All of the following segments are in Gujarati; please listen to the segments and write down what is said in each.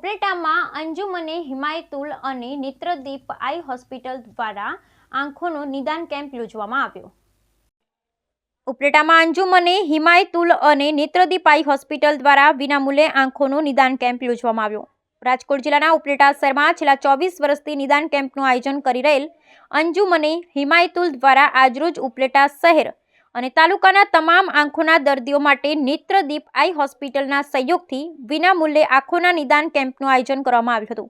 ઉપલેટામાં અંજુમને હિમાયતુલ અને નેત્રદીપ આઈ હોસ્પિટલ દ્વારા આંખોનો નિદાન કેમ્પ યોજવામાં આવ્યો. ઉપલેટામાં અંજુમને હિમાયતુલ અને નેત્રદીપ આઈ હોસ્પિટલ દ્વારા વિનામૂલ્યે આંખોનો નિદાન કેમ્પ યોજવામાં આવ્યો. રાજકોટ જિલ્લાના ઉપલેટા શહેરમાં છેલ્લા ચોવીસ વર્ષથી નિદાન કેમ્પનું આયોજન કરી રહેલ અંજુમને હિમાયતુલ દ્વારા આજરોજ ઉપલેટા શહેર અને તાલુકાના તમામ આંખોના દર્દીઓ માટે નેત્રદીપ આઈ હોસ્પિટલના સહયોગથી વિનામૂલ્યે આંખોના નિદાન કેમ્પનું આયોજન કરવામાં આવ્યું હતું.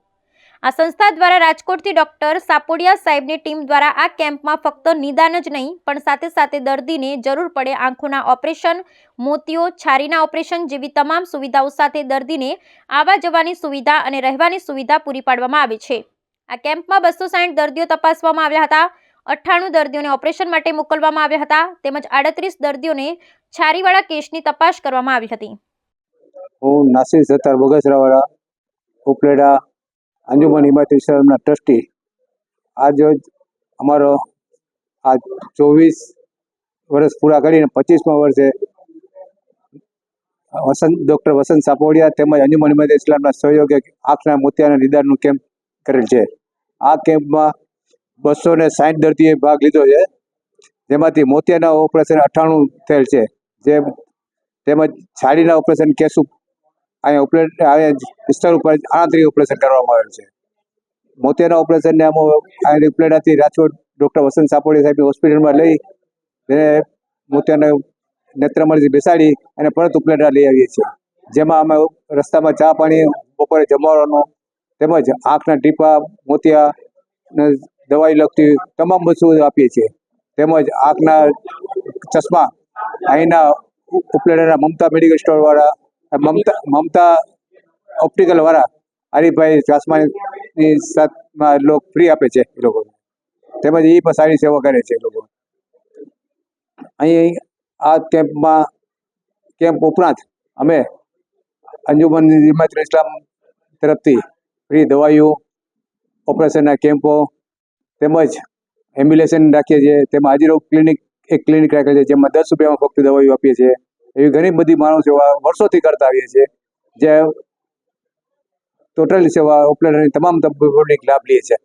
આ સંસ્થા દ્વારા રાજકોટથી ડોક્ટર સાપોડિયા સાહેબની ટીમ દ્વારા આ કેમ્પમાં ફક્ત નિદાન જ નહીં, પણ સાથે સાથે દર્દીને જરૂર પડે આંખોના ઓપરેશન, મોતીઓ, છારીના ઓપરેશન જેવી તમામ સુવિધાઓ સાથે દર્દીને આવવા જવાની સુવિધા અને રહેવાની સુવિધા પૂરી પાડવામાં આવે છે. આ કેમ્પમાં બસો દર્દીઓ તપાસવામાં આવ્યા હતા. અઠ્ઠાણું દર્દીઓને ઓપરેશન માટે મોકલવામાં આવ્યા હતા. તેમજ આડત્રીસ દર્દીઓને છારીવાળા કેસની તપાસ કરવામાં આવી હતી. હું નાસિર સત્તાર બગસરાવાળા ઉપલેડા અંજુમન હિમાયત ઇસ્લામના ટ્રસ્ટી. આજ અમારો આ ચોવીસ વર્ષ પૂરા કરીને પચીસમા વર્ષે વસંત, ડૉક્ટર વસંત સાપોડિયા તેમજ અંજુમન હિમાયત ઇસ્લામના સહયોગે આંખના મોતિયાના નિદાનનું કેમ્પ કરેલ છે. આ કેમ્પમાં બસો ને સાઠ દર્દીએ ભાગ લીધો છે. જેમાંથી મોતિયાના ઓપરેશન અઠ્ઠાણું થયેલ છે. જે તેમજ છાડીના ઓપરેશન કેસું અહીંયા ઉપલેટ અહીંયા વિસ્તાર ઉપર આણત્રી ઓપરેશન કરવામાં આવેલ છે. મોતિયાના ઓપરેશનને અમે અહીં ઉપલેટાથી રાજકોટ ડૉક્ટર વસંત સાપોડી સાહેબની હોસ્પિટલમાં લઈ તેને મોતિયાના નેત્રમણીથી બેસાડી અને પરત ઉપલેટા લઈ આવીએ છીએ. જેમાં અમે રસ્તામાં ચા પાણી, બપોરે જમવાનો, તેમજ આંખના ટીપા, મોતિયા દવાઈ લગતી તમામ વસ્તુઓ આપીએ છીએ. તેમજ આંખના ચશ્મા અહીંના ઉપલેટાના મમતા મેડિકલ સ્ટોરવાળા મમતા મમતા ઓપ્ટિકલવાળા વાળા હરિભાઈ ચશ્માની સાથમાં લોકો ફ્રી આપે છે એ લોકો. તેમજ એ પણ સારી સેવા કરે છે એ લોકો. અહીં આ કેમ્પમાં, કેમ્પ ઉપરાંત અમે અંજુમન હિમાયત ઇસ્લામ તરફથી ફ્રી દવાઈઓ, ઓપરેશનના કેમ્પો તેમજ એમ્બ્યુલેશન રાખીએ છીએ. તેમાં હાજીરોગ ક્લિનિક એક ક્લિનિક રાખેલ છે, જેમાં દસ રૂપિયામાં ફક્ત દવાઈઓ આપીએ છીએ. એવી ઘણી બધી માનવ સેવા વર્ષોથી કરતા આવીએ છીએ. જે ટોટલ સેવા ઓપરેટરની તમામ તબીબોની લાભ લે છે.